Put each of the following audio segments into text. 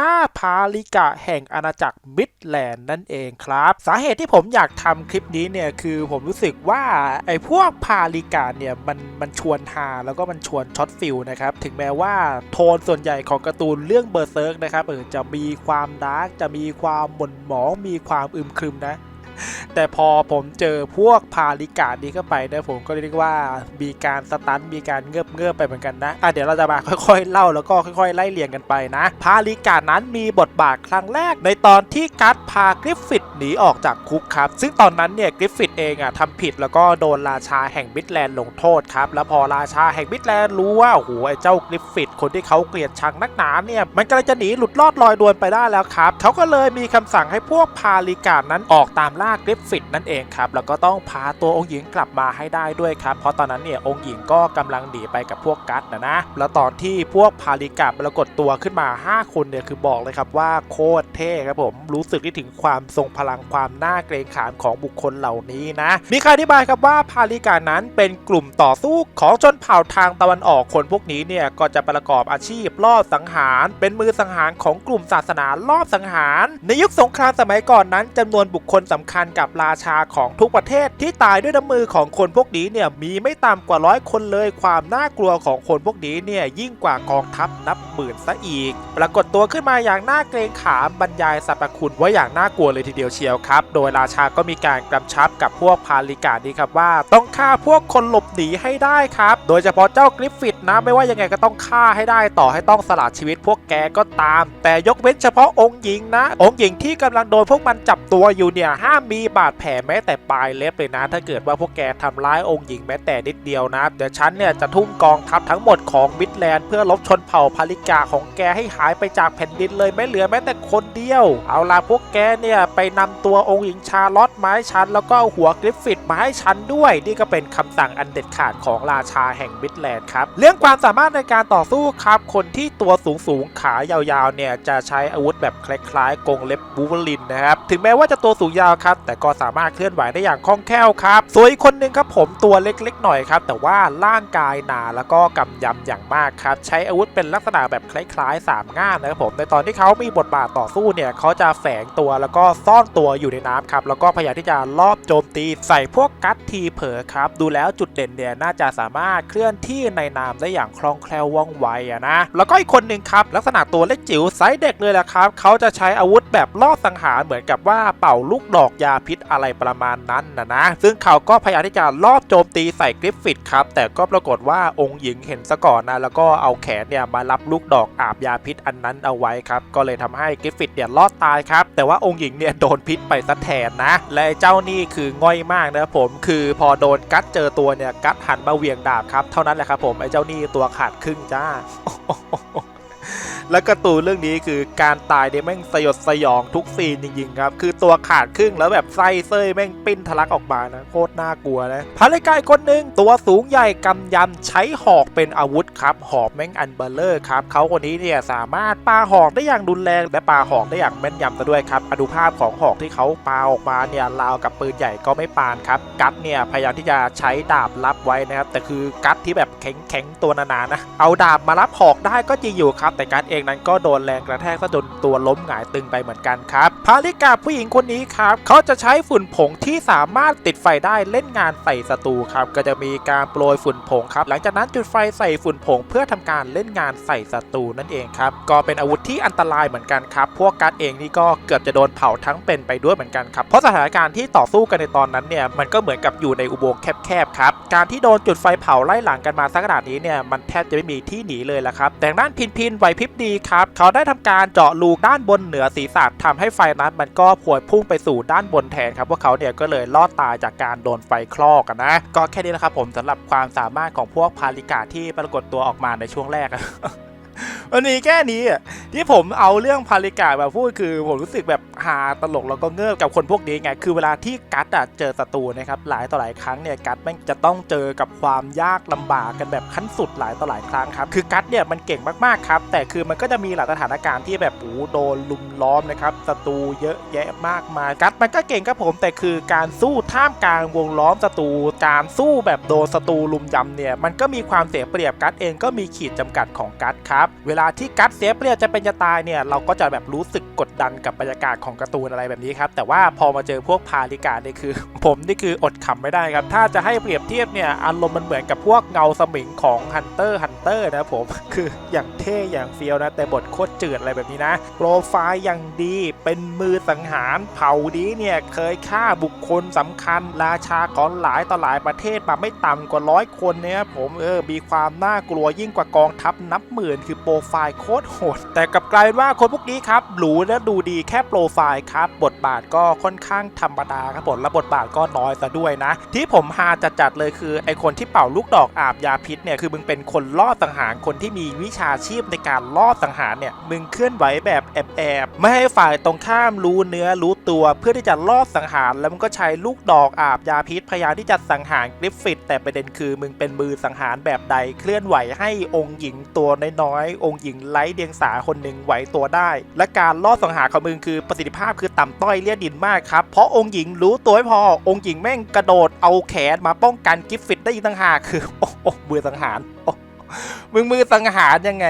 5 พาลิกะแห่งอาณาจักรมิดแลนด์นั่นเองครับ สาเหตุที่ผมอยากทำคลิปนี้เนี่ยคือผมรู้สึกว่าไอ้พวกพาลิกะเนี่ยมันมันชวนฮาแล้วก็มันชวนช็อตฟิลนะครับถึงแม้ว่าโทนส่วนใหญ่ของการ์ตูนเรื่องเบอร์เซิร์กนะครับเออจะมีความดาร์กจะมีความหม่นหมองมีความอึมครึมนะ แต่พอผมเจอพวกพาลิกานี้เข้าไปเนี่ยผมก็เรียกว่ามีการสตันมีการเงือบเงือบไปเหมือนกันนะอะเดี๋ยวเราจะมาค่อยๆ เล่าแล้วก็ค่อยๆ ไล่เรียงกันไปนะ พาลิกานั้นมีบทบาทครั้งแรกในตอนที่กัดพากริฟฟิตหนีออกจากคุกครับ ซึ่งตอนนั้นเนี่ยกริฟฟิตเองอะทำผิดแล้วก็โดนราชาแห่งมิดแลนด์ลงโทษครับ แล้วพอราชาแห่งมิดแลนด์รู้ว่าโอ้โหไอ้เจ้ากริฟฟิตคนที่เขาเกลียดชังนักหนาเนี่ยมันกำลังจะหนีหลุดรอดลอยดวนไปได้แล้วครับเขาก็เลยมีคำสั่งให้พวกพาลิกานั้นออกตามล่ากริฟฟิตนั่นเองครับแล้วก็ต้องพาตัวองค์หญิงกลับมาให้ได้ด้วยครับ เพราะตอนนั้นเนี่ยองค์หญิงก็กำลังหนีไปกับพวกกัสนะนะ แล้วตอนที่พวกพาลิกาปรากฏตัวขึ้นมา 5 คนเนี่ยคือบอกเลยครับว่าโคตรเท่ครับผมรู้สึกได้ถึงความทรงพลังความน่าเกรงขามของบุคคลเหล่านี้นะมีใครอธิบายครับว่าพาลิกานั้นเป็นกลุ่มต่อสู้ของชนเผ่าทางตะวันออกคนพวกนี้เนี่ยก็จะประกอบอาชีพลอบสังหาร เป็นมือสังหารของกลุ่มศาสนาลอบสังหาร ในยุคสงครามสมัยก่อนนั้นจำนวนบุคคลสำคัญกับราชาของทุกประเทศที่ตายด้วยน้ำมือของคนพวกนี้เนี่ยมีไม่ต่ำกว่าร้อยคนเลย ความน่ากลัวของคนพวกนี้เนี่ยยิ่งกว่ากองทัพนับหมื่นซะอีก ปรากฏตัวขึ้นมาอย่างน่าเกรงขามบรรยายสรรพคุณไว้อย่างน่ากลัวเลยทีเดียวเชียวครับ โดยราชาก็มีการกำชับกับพวกพาลิกานี้ครับว่า ต้องฆ่าพวกคนหลบหนีให้ได้ครับ โดยเฉพาะเจ้ากริฟฟิตนะไม่ว่ายังไงก็ต้องฆ่าให้ได้ต่อให้ต้องสละชีวิตพวกแกก็ตาม แต่ยกเว้นเฉพาะองค์หญิงนะ องค์หญิงที่กำลังโดนพวกมันจับตัวอยู่เนี่ยห้ามมีบาดแผลแม้แต่ปลายเล็บเลยนะ ถ้าเกิดว่าพวกแกทำร้ายองค์หญิงแม้แต่นิดเดียวนะ เดี๋ยวฉันเนี่ยจะทุ่มกองทัพทั้งหมดของมิดแลนด์เพื่อลบชนเผ่าพาลิกาของแกให้หายไปจากแผ่นดินเลยไม่เหลือแม้แต่คนเดียว เอาล่ะพวกแกเนี่ยไปนำตัวองค์หญิงชาลอตมาให้ฉันแล้วก็เอาหัวกริฟฟิตมาให้ฉันด้วย นี่ก็เป็นคำสั่งอันเด็ดขาดของราชาแห่งมิดแลนด์ครับเรื่องความสามารถในการต่อสู้ครับ คนที่ตัวสูงสูงขายาวๆเนี่ยจะใช้อาวุธแบบคล้ายๆกงเล็บบูเวลินนะครับถึงแม้ว่าจะตัวสูงยาวครับแต่ก็สามารถเคลื่อนไหวได้อย่างคล่องแคล่วครับส่วนอีกคนหนึงครับผมตัวเล็กๆหน่อยครับแต่ว่าร่างกายหนาแล้วก็กำยำอย่างมากครับใช้อาวุธเป็นลักษณะแบบคล้ายๆสามง่ามนะครับผมในตอนที่เขามีบทบาทต่อสู้เนี่ยเขาจะแฝงตัวแล้วก็ซ่อนตัวอยู่ในน้ำครับแล้วก็พยายามที่จะลอบโจมตีใส่พวกกัตทีเผอครับดูแล้วจุดเด่นเนี่ยน่าจะสามารถเคลื่อนที่ในน้ำได้อย่างคล่องแคล่วว่องไวอะนะแล้วก็อีกคนหนึ่งครับลักษณะตัวเล็กจิ๋วไซส์เด็กเลยแหละครับเขาจะใช้อาวุธแบบลอบสังหารเหมือนกับว่าเป่าลูกดอกยาพิษอะไรประมาณนั้นนะนะ ซึ่งเขาก็พยายามที่จะลอบโจมตีใส่กริฟฟิตครับ แต่ก็ปรากฏว่าองค์หญิงเห็นซะก่อนนะ แล้วก็เอาแขนเนี่ยมารับลูกดอกอาบยาพิษอันนั้นเอาไว้ครับ ก็เลยทำให้กริฟฟิตเนี่ยรอดตายครับ แต่ว่าองค์หญิงเนี่ยโดนพิษไปซะแทนนะ และเจ้านี่คือง่อยมากนะครับผม คือพอโดนกัดเจอตัวเนี่ยกัดหันมาเหวียงดาบครับ เท่านั้นแหละครับผมไอ้เจ้านี่ตัวขาดครึ่งจ้า และการะตูนเรื่องนี้คือการตายเนี่ยแม่งสยดสยองทุกซีนจริงๆครับ คือตัวขาดครึ่งแล้วแบบไส้เส้ยแม่งปิ้นทะลักออกมานะโคตรน่ากลัวนะพาลิกายคนหนึ่งตัวสูงใหญ่กำยำใช้หอกเป็นอาวุธครับ หอกแม่งอันเบลเลอร์ครับเขาคนนี้เนี่ยสามารถปาหอกได้อย่างรุนแรงและปาหอกได้อย่างแม่นยำซะด้วยครับอนุภาพของหอกที่เขาปาออกมาเนี่ยราวกับปืนใหญ่ก็ไม่ปานครับ กัดเนี่ยพยายามที่จะใช้ดาบรับไว้นะครับแต่คือกัดที่แบบแข็งๆตัวนาๆนะเอาดาบมารับหอกได้ก็จริงอยู่ครับ แต่กัดเองนั้นก็โดนแรงกระแทกซะจนตัวล้มหงายตึงไปเหมือนกันครับพาลิกาผู้หญิงคนนี้ครับเขาจะใช้ฝุ่นผงที่สามารถติดไฟได้เล่นงานใส่ศัตรูครับก็จะมีการโปรยฝุ่นผงครับหลังจากนั้นจุดไฟใส่ฝุ่นผง เพื่อทำการเล่นงานใส่ศัตรูนั่นเองครับก็เป็นอาวุธที่อันตรายเหมือนกันครับพวกการ์ดเองนี่ก็เกือบจะโดนเผาทั้งเป็นไปด้วยเหมือนกันครับเพราะสถานการณ์ที่ต่อสู้กันในตอนนั้นเนี่ยมันก็เหมือนกับอยู่ในอุโมงค์แคบๆครับการที่โดนจุดไฟเผาไล่หลังกันมาสักขนาดนี้เนี่ยมันแทบจะไม่มีที่หนีเลยละครับแต่ด้านพินพินไหวพริบดีครับเขาได้ทำการเจาะรูด้านบนเหนือศีรษะทำให้ไฟนั้นมันก็พวยพุ่งไปสู่ด้านบนแทนครับพวกเขาเนี่ยก็เลยรอดตายจากการโดนไฟคลอกกันนะ ก็แค่นี้นะครับผมสำหรับความสามารถของพวกพาลิกาที่ปรากฏตัวออกมาในช่วงแรกอะ วันนี้แค่นี้อะที่ผมเอาเรื่องพาลิกามาพูดคือผมรู้สึกแบบฮาตลกแล้วก็เงิบกับคนพวกนี้ไง คือเวลาที่กัตอะเจอศัตรูนะครับหลายต่อหลายครั้งเนี่ยกัตแม่งจะต้องเจอกับความยากลำบากกันแบบขั้นสุดหลายต่อหลายครั้งครับคือกัตเนี่ยมันเก่งมากๆครับ แต่คือมันก็จะมีหลายสถานการณ์ที่แบบโอ้โดนลุมล้อมนะครับศัตรูเยอะแยะมากมายกัตมันก็เก่งครับผมแต่คือการสู้ท่ามกลางวงล้อมศัตรูการสู้แบบโดนศัตรูลุมยำเนี่ยมันก็มีความเสียเปรียบกัตเองก็มีขีดจำกัดของกัตครับเวลาที่กัดเสียเปรียบจะเป็นจะตายเนี่ยเราก็จะแบบรู้สึกกดดันกับบรรยากาศของการ์ตูนอะไรแบบนี้ครับแต่ว่าพอมาเจอพวกพาลิกาเนี่ยคือ ผมนี่คืออดขำไม่ได้ครับถ้าจะให้เปรียบเทียบเนี่ยอารมณ์มันเหมือนกับพวกเงาสมิงของฮันเตอร์ฮันเตอร์นะผมคืออย่างเท่อย่างเฟียวนะแต่บทโคตรจืดอะไรแบบนี้นะโปรไฟล์อย่างดีเป็นมือสังหารเผ่านี้เนี่ยเคยฆ่าบุคคลสำคัญ ราชาของหลายต่อหลายประเทศมาไม่ต่ำกว่าร้อยคนเนี่ยผมเออมีความน่ากลัวยิ่งกว่ากองทัพนับหมื่นคือโปรไฟล์โคตรโหด แต่กลับกลายเป็นว่าคนพวกนี้ครับหรูและดูดีแค่โปรไฟล์ครับ บทบาทก็ค่อนข้างธรรมดาครับผมและบทบาทก็น้อยซะด้วยนะ ที่ผมฮาจัดๆเลยคือไอคนที่เป่าลูกดอกอาบยาพิษเนี่ยคือมึงเป็นคนล่อสังหารคนที่มีวิชาชีพในการล่อสังหารเนี่ยมึงเคลื่อนไหวแบบแอบๆไม่ให้ฝ่ายตรงข้ามรู้เนื้อรู้ตัวเพื่อที่จะล่อสังหาร แล้วมึงก็ใช้ลูกดอกอาบยาพิษพยายามที่จะสังหารกริฟฟิตแต่ประเด็นคือมึงเป็นมือสังหารแบบใดเคลื่อนไหวให้องค์หญิงตัวน้อยๆองค์หญิงไร้เดียงสาคนหนึ่งไหวตัวได้ และการล่อสังหารของมึงคือประสิทธิภาพคือต่ำต้อยเลี่ยดินมากครับ เพราะองค์หญิงรู้ตัวไม่พอ องค์หญิงแม่งกระโดดเอาแขนมาป้องกันกิฟฟิตได้อีกต่างหากคือโอ้โหมือสังหารมึงมือสังหารยังไง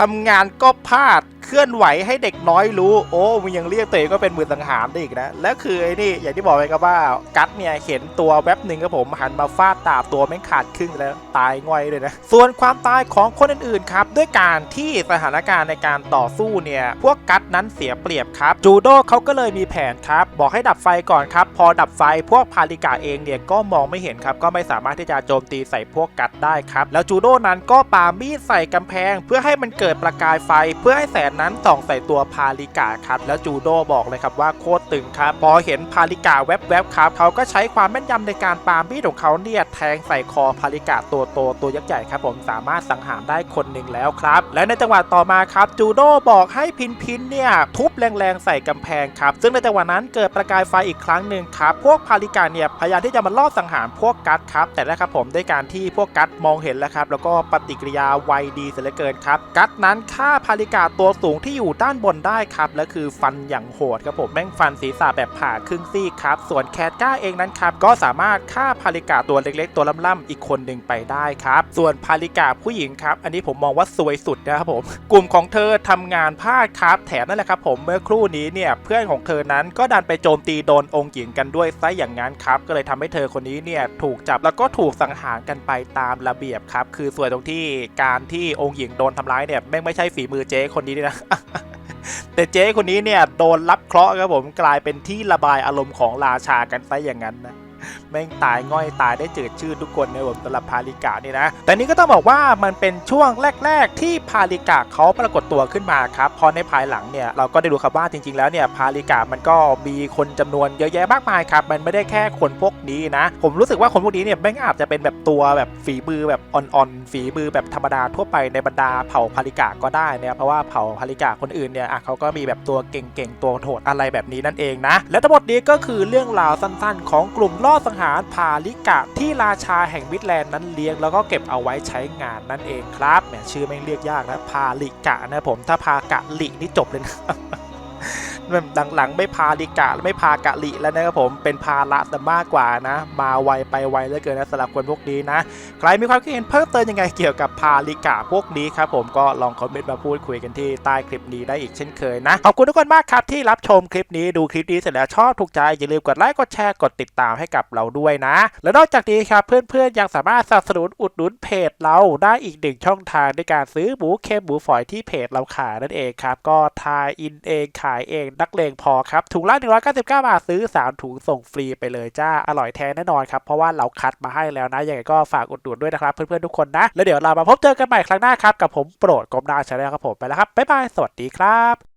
ทำงานก็พลาด เคลื่อนไหวให้เด็กน้อยรู้ โอ้มึงยังเรียกตัวเองก็เป็นมือสังหารได้อีกนะและคือไอ้นี่อย่างที่บอกไปครับว่ากัดเนี่ยเห็นตัวแว็บหนึ่งครับผมหันมาฟาดดาบตัวแม่งขาดครึ่งแล้วตายง่อยเลยนะส่วนความตายของคนอื่นๆครับด้วยการที่สถานการณ์ในการต่อสู้เนี่ยพวกกัดนั้นเสียเปรียบครับจูโดเขาก็เลยมีแผนครับบอกให้ดับไฟก่อนครับพอดับไฟพวกพาลิกาเองเนี่ยก็มองไม่เห็นครับก็ไม่สามารถที่จะโจมตีใส่พวกกัดได้ครับแล้วจูโดนั้นก็ปามีดใส่กำแพง เพื่อให้มันเกิดประกายไฟเพื่อให้แสงนั้นส่องใส่ตัวพาลิกาครับแล้วจูโดบอกเลยครับว่าโคตรตึงครับพอเห็นพาลิกาแวบๆครับเขาก็ใช้ความแม่นยำในการปามีดของเขาเนี่ยแทงใส่คอพาลิกาตัวโตตัวยักษ์ใหญ่ครับผมสามารถสังหารได้คนหนึ่งแล้วครับ และในจังหวะต่อมาครับจูโดบอกให้พินพินเนี่ยทุบแรงๆใส่กำแพงครับซึ่งในจังหวะนั้นเกิดประกายไฟอีกครั้งหนึ่งครับพวกพาลิกาเนี่ยพยายามที่จะมาลอบสังหารพวกกัดครับแต่แล้วครับผมด้วยการที่พวกกัดมองเห็นแล้วครับแล้วก็ปฏิกิริยาไวดีเสียเหลือเกินครับกัดนั้นฆ่าพาลิกาตัวสูงที่อยู่ด้านบนได้ครับ และคือฟันอย่างโหดครับผมแม่งฟันศีรษะแบบผ่าครึ่งซี่ครับส่วนแคทก้าเองนั้นครับก็สามารถฆ่าพาลิกาตัวเล็กๆ ตัวล่ำๆอีกคนหนึ่งไปได้ครับ ส่วนพาลิกาผู้หญิงครับอันนี้ผมมองว่าสวยสุดนะครับผมกลุ่มของเธอทำงานพลาดครับแถมนั่นแหละครับผมเมื่อครู่นี้เนี่ยเพื่อนของเธอนั้นก็ดันไปโจมตีโดนองค์หญิงกันด้วยซะอย่างนั้นครับก็เลยทำให้เธอคนนี้เนี่ยถูกจับแล้วก็ถูกสังหารกันไปตามระเบียบครับคือสวยตรงที่การที่องค์หญิงโดนทำร้ายเนี่ยแม่งไม่ใช่ฝีมือเจ๊คนนี้นะแต่เจ๊คนนี้เนี่ยโดนรับเคราะห์ครับผมกลายเป็นที่ระบายอารมณ์ของราชากันซะอย่างนั้นนะ แม่งตายง่อยตายได้เจิดชื่อทุกคนในผมสำหรับพาลิกานี่นะ แต่นี้ก็ต้องบอกว่ามันเป็นช่วงแรก ๆ ที่พาลิกาเขาปรากฏตัวขึ้นมาครับพอในภายหลังเนี่ยเราก็ได้รู้ครับว่าจริง ๆ แล้วเนี่ยพาลิกามันก็มีคนจำนวนเยอะแยะมากมายครับมันไม่ได้แค่คนพวกนี้นะ ผมรู้สึกว่าคนพวกนี้เนี่ยแม่งอาจจะเป็นแบบตัวแบบฝีมือแบบอ่อนๆฝีมือแบบธรรมดาทั่วไปในบรรดาเผ่าพาลิกาก็ได้นี่ยเพราะว่าเผ่าพาลิกาคนอื่นเนี่ยเขาก็มีแบบตัวเก่งๆตัวโหดอะไรแบบนี้นั่นเองนะและทั้งหมดนี้ก็คือเรื่องราวสั้น ๆ ของกลุ่มล่อสังหารพาลิกะที่ราชาแห่งมิดแลนด์นั้นเลี้ยงแล้วก็เก็บเอาไว้ใช้งานนั่นเองครับแหมชื่อแม่งเรียกยากนะพาลิกะนะผมถ้าพากะลินี่จบเลยนะ หลังๆ ไม่พาลิกะไม่พากะลิแล้วนะครับผมเป็นพาละซะมากกว่านะ มาไวไปไวเหลือเกินนะสำหรับคนพวกนี้นะ ใครมีความคิดเห็นเพิ่มเติมยังไงเกี่ยวกับพาลิกะพวกนี้ครับผมก็ลองคอมเมนต์มาพูดคุยกันที่ใต้คลิปนี้ได้อีกเช่นเคยนะ ขอบคุณทุกคนมากครับที่รับชมคลิปนี้ดูคลิปนี้เสร็จแล้วชอบถูกใจอย่าลืมกดไลค์กดแชร์กดติดตามให้กับเราด้วยนะ และนอกจากนี้ครับเพื่อนๆยังสามารถสนับสนุนอุดหนุนเพจเราได้อีกหนึ่งช่องทางในการซื้อหมูเค็มหมูฝอยที่เพจเราขายนั่นเองครับก็ทายอินเองขายเองนักเลงพอครับ ถุงละ 199 บาทซื้อ 3 ถุงส่งฟรีไปเลยจ้า อร่อยแท้แน่นอนครับ เพราะว่าเราคัดมาให้แล้วนะ ยังไงก็ฝากอุดหนุนด้วยนะครับ เพื่อนๆ ทุกคนนะ แล้วเดี๋ยวเรามาพบเจอกันใหม่ครั้งหน้าครับ กับผมโปรดกรมดาชาแนลครับผมไปแล้วครับบ๊ายบายสวัสดีครับ